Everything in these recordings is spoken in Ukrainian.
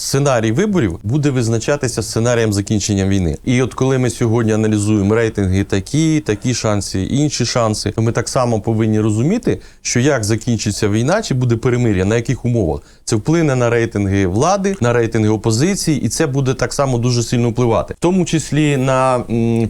сценарій виборів буде визначатися сценарієм закінчення війни. І от коли ми сьогодні аналізуємо рейтинги такі, такі шанси, інші шанси, то ми так само повинні розуміти, що як закінчиться війна, чи буде перемир'я, на яких умовах це вплине на рейтинги влади, на рейтинги опозиції, і це буде так само дуже сильно впливати, в тому числі на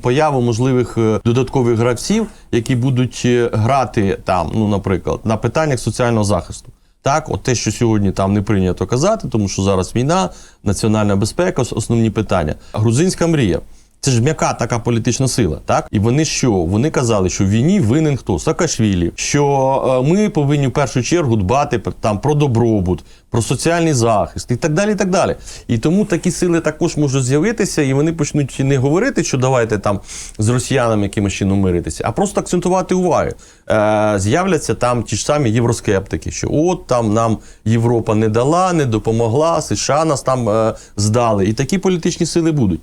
появу можливих е, додаткових гравців, які будуть е, грати там, ну наприклад, на питаннях соціального захисту. Так, от те, що сьогодні там не прийнято казати, тому що зараз війна, національна безпека, основні питання. Грузинська мрія. Це ж м'яка така політична сила, так? І вони що? Вони казали, що в війні винен хто? Саакашвілі, що е, ми повинні в першу чергу дбати там про добробут, про соціальний захист і так далі. І так далі. І тому такі сили також можуть з'явитися, і вони почнуть не говорити, що давайте там з росіянами якимось чином миритися, а просто акцентувати уваги. Е, з'являться там ті ж самі євроскептики, що от там нам Європа не дала, не допомогла, США нас там е, здали. І такі політичні сили будуть.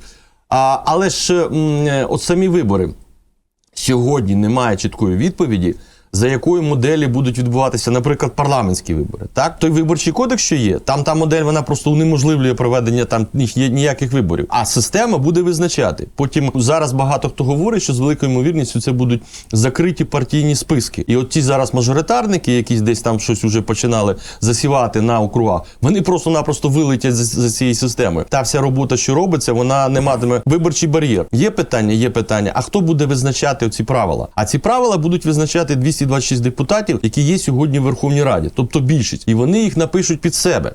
А, але ж е, от самі вибори. Сьогодні немає чіткої відповіді, за якою моделі будуть відбуватися, наприклад, парламентські вибори. Так, той виборчий кодекс, що є, там та модель вона просто унеможливлює проведення там ні- ні- ніяких виборів. А система буде визначати. Потім зараз багато хто говорить, що з великою ймовірністю це будуть закриті партійні списки. І от ті зараз мажоритарники, які десь там щось уже починали засівати на округах, вони просто-напросто вилетять за, цією системою. Та вся робота, що робиться, вона не матиме виборчий бар'єр. Є питання, є питання. А хто буде визначати ці правила? А ці правила будуть визначати 226 депутатів, які є сьогодні в Верховній Раді, тобто більшість, і вони їх напишуть під себе.